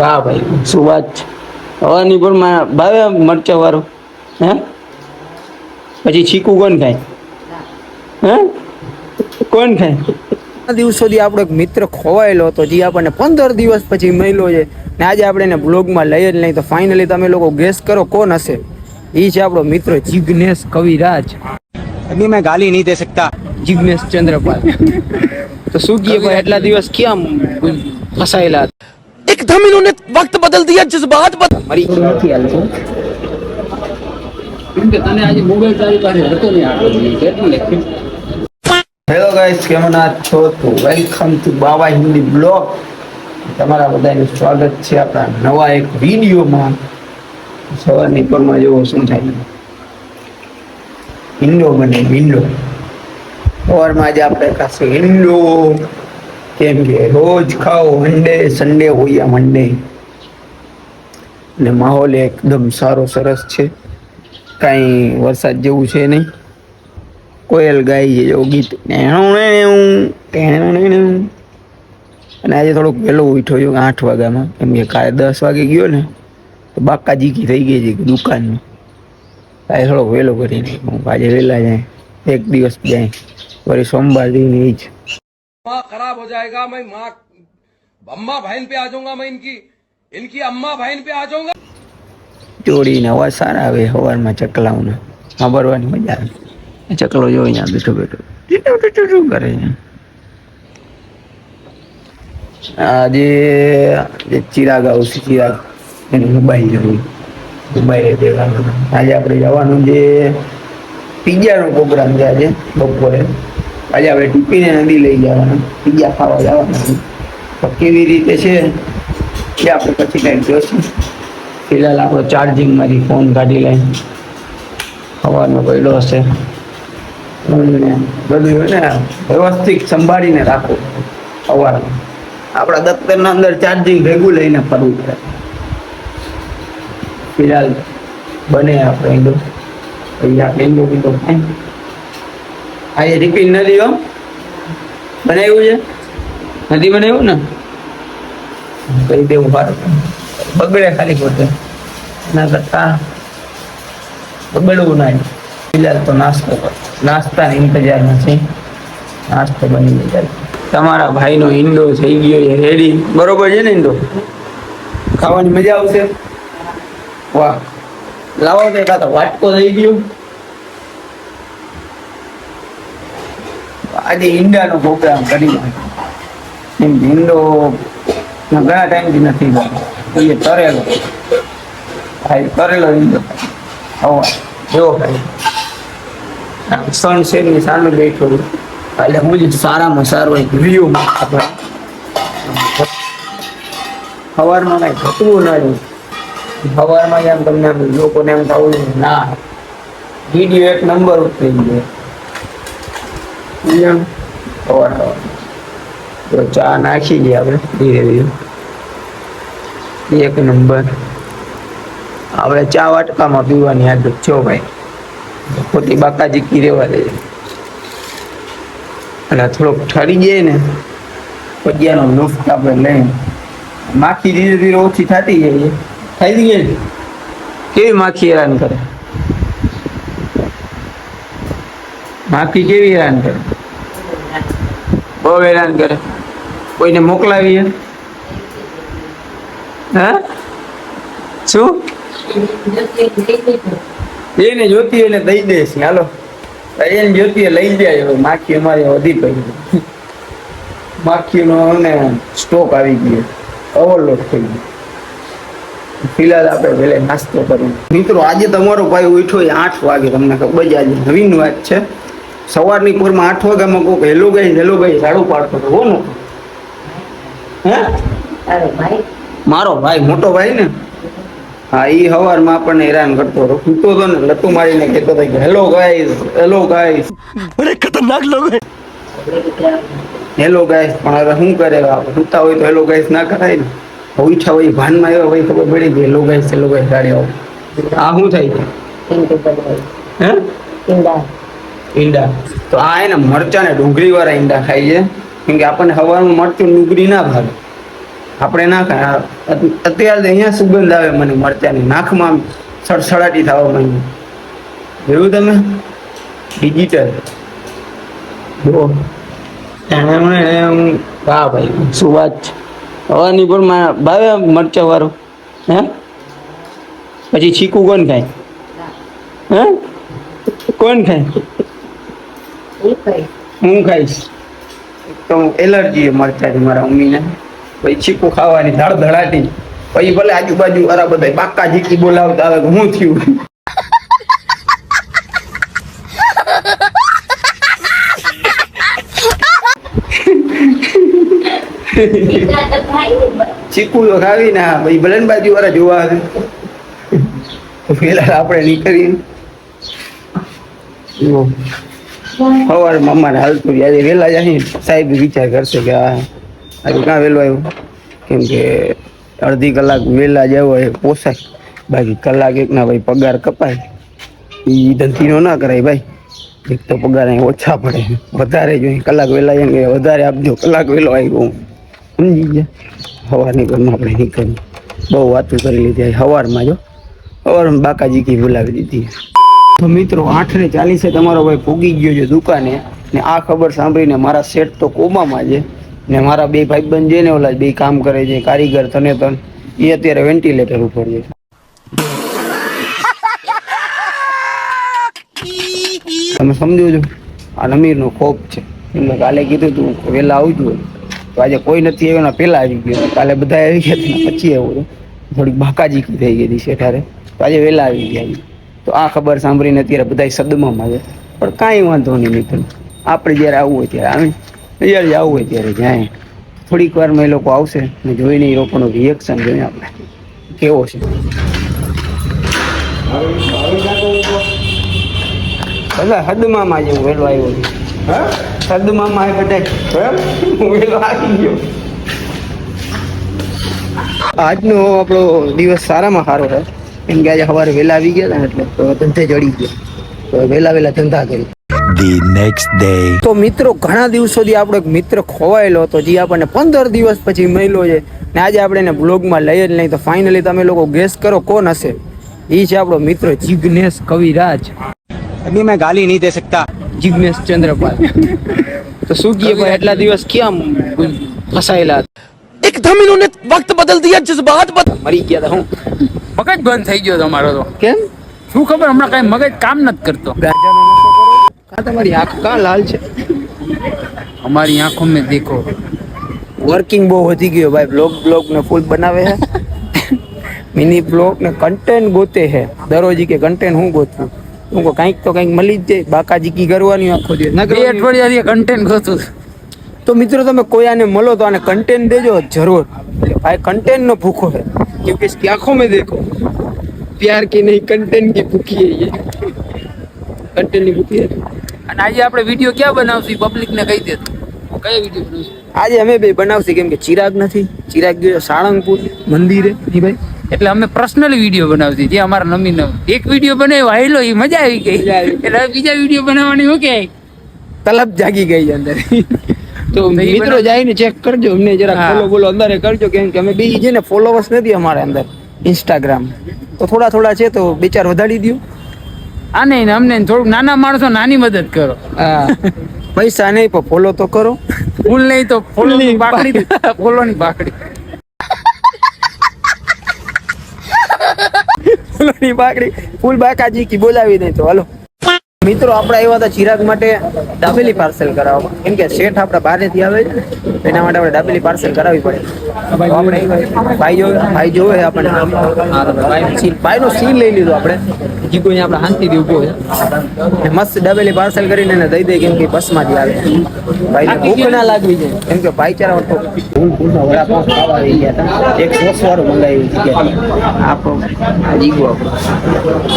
વાહ ભાઈ શું વાત છે? હવાની પણ ભાવે મરચા વાળું હે? પછી છીકું કોણ ખાય? હે? કોણ ખાય? દિવસ સુધી આપણો એક મિત્ર ખોવાયેલો હતો જે આપણને પંદર દિવસ પછી મળ્યો છે. ને આજે આપણે એને બ્લોગમાં લઈએ જ નહીં તો ફાઇનલી તમે લોકો ગેસ કરો કોણ હશે? એ છે આપણો મિત્ર જિગ્નેશ કવિરાજ. અભી મેં ગાલી નહીં દે શકતા. જિગ્નેશ ચંદ્રપાલ. તો શું કહીએ એટલા દિવસ ક્યાં ફસાયેલા હતા? एकदम इन्होंने वक्त बदल दिया जज्बात बदल મરી નથી હાલતું હેલો ગાઈસ કેમ છો તો welcome to Baba Hindi blog તમારા બધાનું સ્વાગત છે આપણા નવા એક વિડીયોમાં સવારની પરમાં જેવો શું થાય ઈંડો બને ઈંડો સવારમાં આજે આપણે ખાશું ઈંડો કેમ કે રોજ ખાઓ, મંડે સન્ડે હોય મંડે. ને માહોલ એકદમ સારો, સરસ છે. કાંઈ વરસાદ જેવું છે નહીં. કોયલ ગાય છે જેવું ગીત. અને આજે થોડુંક વહેલો ઉઠ્યો છું, આઠ વાગ્યામાં. કેમ કે કાલે દસ વાગે ગયો ને, તો બાકા જીકી થઈ ગઈ છે દુકાનમાં આજે થોડોક વહેલો કરી નાખ્યો. આજે વહેલા જાય, એક દિવસ જાય. વળી સોમવાર જઈને એ જ. माँ खराब हो जाएगा मैं माँ अम्मा बहन पे आ जाऊंगा मैं इनकी इनकी अम्मा बहन पे आ जाऊंगा ચોરીને અવાજ સારા આવે સવારમાં ચકલાઓને સાંભળવાની મજા આવે ચકલો જો અહીંયા બેઠો બેઠો ટીટુ ટીટુ ટીટુ કરે છે આજે જે ચિરાગ આવશે ચિરાગ એને મોબાઈલ જવું મોબાઈલ દેવાનું આજે આપણે જવાનું જે પિઝાનો પ્રોગ્રામ છે આજે બપોરે આજે આપણે ટીપીને નદી લઈ જવાનું. બીજા ખાવા જવાનું તો કેવી રીતે છે? એ આપણે પછી કંઈક જોશું. ફિલહાલ આપણો ચાર્જિંગમાંથી ફોન કાઢી લઈ હવાનો પડ્યો હશે બધું ને વ્યવસ્થિત સંભાળીને રાખો સવારમાં આપણા દફતરના અંદર ચાર્જિંગ ભેગું લઈને ફરવું પડે. ફિલહાલ બને આપણે ઈંડો. પછી આપણે ઈંડો બીંડો ખાઈ આજે રિપીટ નથી હો બનાવ્યું છે? નથી બનાવ્યું ને? કહી દેવું સારું બગડે ખાલી ખોટે ના કરતા બગડવું ના ફિલહાલ તો નાસ્તો નાસ્તા ઇંતજાર નથી નાસ્તો બની જાય તમારા ભાઈનો ઈંડો થઈ ગયો છે. રેડી બરોબર છે ને ઈંડો? ખાવાની મજા આવશે? વાહ. લાવો તો વાટકો થઈ ગયો. આજે ઈંડાનો પ્રોગ્રામ કરી એમ ઈંડો ઘણા ટાઈમથી નથી ખાતો એ તરેલો. ભાઈ તરેલો ઈંડો. હવા એવો ભાઈ. સનસેટની સામે બેઠો એટલે હું જ સારામાં સારો એક વ્યૂ આપણે સવારમાં કાંઈ ઘટવું નહીં સવારમાં તમને આમ લોકોને એમ થવું ના. વીડિયો એક નંબર ઉતરી ગયો. તો ચા નાખી દઈએ આપણે, ધીરે ધીરે. એક નંબર. આપણે ચા વાટકામાં પીવાની આદત છો ભાઈ. ખોટી બાકાજી કી રેવા દે. એટલે થોડોક ઠરી જાય ને પડિયાનો લુફ્ટ આપણે લઈને માખી ધીરે ધીરે ઓછી થતી જાય. થઈ ગઈ? કેવી માખી હેરાન કરે? માખી કેવી હેરાન કરે? બહુ હેરાન કરે. કોઈને મોકલાવીએ? હા? શું? એને જોતી એને દઈ દઈશ હાલો. એને જોતી લઈ જાય. માખી અમારી વધી પડી માખીનો ને સ્ટોક આવી ગયો. ઓવરલોડ થઈ ગયો. ફિલહાલ આપણે પહેલા નાસ્તો કરીએ. મિત્રો આજે તમારો ભાઈ ઉઠ્યો આઠ વાગે. તમને ખબર આજે નવીન વાત છે. સવારની પોરમાં આઠ વાગ્યામાં કોક હેલો ગઈ હેલો ગઈ ઝાડુ પાડતો હતો. કોણ હે? મારો ભાઈ મોટો ભાઈ ને? હા એ હવારમાં આપણને હેરાન કરતો હતો. સૂતો હતો ને લટુ મારીને કહેતો હતો હેલો ગાઈસ હેલો ગાઈસ અરે ખતરનાક લોકો હેલો ગાઈસ પણ હવે શું કરે? સૂતા હોય તો હેલો ગાઈસ ના કરાય ને. હવે ઈચ્છા હોય ભાનમાં આવ્યા હોય ખબર પડી ગઈ હેલો ગાઈસ હેલો ગાઈસ ગાડી આવો. આ શું થાય? છે હે? ઈંડા. તો આ એને મરચા ને ડુંગળી વાળા ઈંડા છે. કેમ કે આપણને હવાનું મરચું ડુંગળી ના ભાવે. આપણે ના ખાય. અત્યારે અહીંયા સુગંધ આવે મને મરચાની. નાખમાં સડસડાટી થવા માંડી. જોયું તમે? ડિજિટલ જો. એને મને એમ વાહ ભાઈ, શું વાત છે. હવાની પણ ભાવે મરચા વાળું. હે? પછી છીકું કોણ ખાય? હે? કોણ ખાય? હું ખાઈશ. તો એલર્જી મરચાથી મારા મમ્મીને. પછી ચીકુ ખાવાની, ધડ ધડાટી. પછી ભલે આજુબાજુ વાળા બધા બાકા જીકી બોલાવતા આવે હું થયું? ચીકુ તો ખાવી ના પછી ભલે ને બાજુ વાળા જોવા આવે. પેલા આપણે નીકળીએ. જુઓ. સવારે મમ્માને હાલતું રહે. આજે વહેલા જાય સાહેબ વિચાર કરશે કે આ આજે ક્યાં વહેલો આવ્યો? કેમ કે અડધી કલાક વહેલા જવો એ પોસાય. બાકી કલાક એકના ભાઈ પગાર કપાય. એ ધંધીનો ના કરાય ભાઈ. એક તો પગાર અહીં ઓછા પડે. વધારે જોઈએ કલાક વહેલા જાય કે વધારે આપજો, કલાક વહેલો આવ્યો. હું સમજી ગયા. સવારની ઘરમાં આપણે નીકળી બહુ વાતું કરી લીધી. સવારમાં જો. સવારમાં બાકાજી કી બોલાવી દીધી. તો મિત્રો આઠ ને ચાલીસે તમારો ભાઈ પૂગી ગયો છે દુકાને. ને આ ખબર સાંભળીને મારા સેટ તો કોમામાં છે. ને મારા બે ભાઈબંધ છે ને ઓલા બે કામ કરે છે, કારીગર તને તન. એ અત્યારે વેન્ટિલેટર ઉપર છે. તમે સમજો છો? આ નમીરનો ખોફ છે. એમને કાલે કીધું તું વહેલા આવજો. તો આજે કોઈ નથી આવ્યો ને પહેલાં આવી ગયો. કાલે બધા આવી ગયા, પછી આવ્યો થોડીક બાકાજી થઈ ગઈ હતી શેઠારે તો આજે વહેલા આવી ગયા. તો આ ખબર સાંભળીને અત્યારે બધા સદમામાં છે પણ કાંઈ વાંધો નહીં મિત્ર આપણે જ્યારે આવવું હોય ત્યારે આવે. જ્યારે આવવું હોય ત્યારે જાય. થોડીક વારમાં એ લોકો આવશે ને જોઈને એ લોકોનું રિએક્શન જોઈએ આપણે કેવો છે. બધા હદમામાં જેવું વહેલો આવ્યો છે. હદમામાં બધા હું? વહેલો આવી ગયો. આજનો આપણો દિવસ સારામાં સારો છે. કેમ કે આજે સવારે વહેલા આવી ગયા ને એટલે તો ધંધે ચડી ગયા. તો વેલા વેલા ધંધા કરી. તો મિત્રો ઘણા દિવસોથી આપણો એક મિત્ર ખોવાયેલો હતો જે આપણને પંદર દિવસ પછી મળ્યો છે. ને આજે આપણે એને બ્લોગમાં લઈએ જ નહીં તો ફાઇનલી તમે લોકો ગેસ કરો કોણ હશે. એ છે આપણો મિત્ર જિગ્નેશ કવિરાજ. અભી મેં ગાલી નહીં દે શકતા. જિગ્નેશ ચંદ્રપાલ. તો શું કહીએ ભાઈ આટલા દિવસ કેમ ફસાયેલા એકદમ ઇન્હોને વક્ત બદલ દિયા જજ્બાત બદલ મરી ગયા હતા હું. મગજ બંધ થઈ ગયો તમારો તો. કેમ? શું ખબર? હમણાં કઈ મગજ કામ નથી કરતો. ગાંજાનો નશો કરો? કાં તમારી આંખ કા લાલ છે? અમારી આંખો મેં દેખો. વર્કિંગ બહુ વધી ગયો ભાઈ. બ્લોગ બ્લોગ ને ફૂલ બનાવે હે મિની બ્લોગ ને કન્ટેન્ટ ગોતે હે દરરોજ કે કન્ટેન્ટ હું ગોતું? હું કો કંઈક તો કંઈક મળી જ જાય. બાકાજી કી કરવાની આખો દે બે? અઠવાડિયાથી કન્ટેન્ટ ગોતું તો મિત્રો તમે કોઈ આને મળો તો આને કન્ટેન્ટ દેજો જરૂર. ભાઈ કન્ટેન્ટ નો ભૂખો है क्योंकि इसकी आंखों में देखो प्यार की नहीं कंटेंट की भूखी है ये कंटेंट ની ભૂખી है અને આજે આપણે વિડીયો ક્યાં બનાવશું પબ્લિક ને કહી દેતો કયો વિડીયો બનાવશું આજે અમે બે બનાવશે કેમ કે ચિરાગ નથી ચિરાગ ગયો સાળંગપુર મંદિરે ઈ ભાઈ એટલે અમે પર્સનલી વિડીયો બનાવતી જે અમારા નમી નવ એક વિડીયો બનાવ્યો હાઈલો એ મજા આવી ગઈ મજા આવી. એટલે હવે બીજા વિડીયો બનાવવાની શું કે તલબ જાગી ગઈ છે અંદર તો મિત્રો જઈને ચેક કરજો અમને જરા ફોલો બોલો અંદર કરજો કેમ કે અમે બીજી છે ને ફોલોવર્સ નથી અમારે અંદર ઇન્સ્ટાગ્રામ તો થોડા થોડા છે તો બે ચાર વધારી દો આને ને અમને ને થોડુંક નાના માણસો નાની મદદ કરો. પૈસા નહીં પણ ફોલો તો કરો. ફૂલ નહીં તો ફૂલની પાકડી ફોલો ની પાકડી ફૂલોની બાકડી. ફૂલ બાકાજી કી બોલાવી દે તો હાલો. મિત્રો, આપણે આવ્યા હતા ચિરાગ માટે દાબેલી પાર્સલ કરાવવા. કેમ કે શેઠ આપણા બહારેથી આવે છે એના માટે આપણે દાબેલી પાર્સલ કરાવવી પડે. આપણે ભાઈ જોવે ભાઈ જોવે આપણને હા, ભાઈ નો સીન લઈ લીધો આપણે જીગો અહીંયા આપણે શાંતિથી ઊભો છે મસ્ત ડબેલી પાર્સલ કરીને એને દઈ દે કેમ કે બસમાંથી આવે ભાઈને ભૂખ ના લાગવી છે કેમ કે ભાઈચારા તો વડાપાઉં ખાવા આવી ગયા એક સોસ વાળું મંગાવ્યું આપણો જીગો આપણો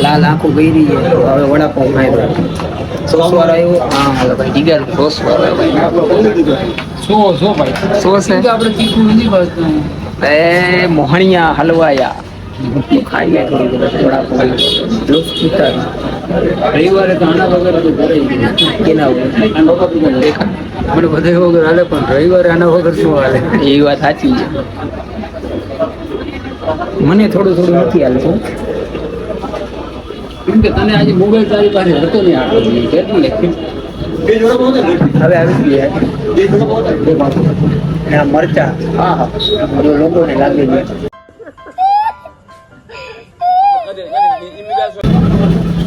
લાલ આંખો ગઈ છે હવે વડાપાઉં ખાઈ સોસ વાળો આવ્યો? હા હાલો ભાઈ જીગર સોસ વાળો આવ્યો આપણો બોલી સો સો ભાઈ. સોસ હે આપણે તીખું નથી ભાવતું એ મોહણિયા હલવાયા. ખાઈ લે થોડું બધું વડાપાઉં રવિવારે તો આના વગર તો ઘરે કેના બધા વગર હાલે પણ રવિવારે આના વગર શું હાલે? એ વાત સાચી છે. મને થોડું થોડું નથી હાલતું. કેમ કે તને આજે મોબાઈલ તારી પાસે હતો નહીં આટલો બધો. કેટલું હવે આવી ગયા. મરચા. હા હા. જો લોકોને લાગે છે.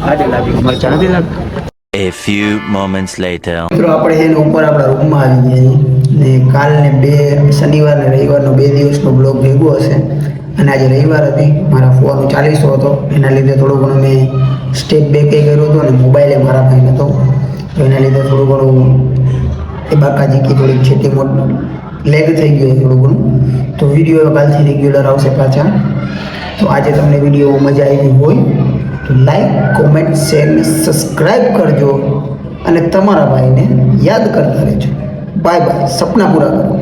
આજે લાગી મરચા. નથી લાગતા A few moments later. મિત્રો આપણે એને ઉપર આપણા રૂમમાં આવી ગયા છીએ. ને કાલને બે શનિવાર ને રવિવારનો બે દિવસનો બ્લોગ ભેગો હશે. અને આજે રવિવાર હતી, મારા ફોન ચાલીસો હતો. એના લીધે થોડું ઘણું મેં સ્ટેપ બેક એ કર્યું હતું અને મોબાઈલે મારા ભાઈ હતો. તો એના લીધે થોડું ઘણું એ બાકાજી કે થોડીક છેટી મોટ લેગ થઈ ગયો થોડું ઘણું. તો વીડિયો કાલથી રેગ્યુલર આવશે પાછા. તો આજે તમને વીડિયો મજા આવી હોય, તો લાઈક કોમેન્ટ શેર સબસ્ક્રાઈબ કરજો. અને તમારા ભાઈને યાદ કરતા રહેજો. બાય બાય સપના પૂરા કરો.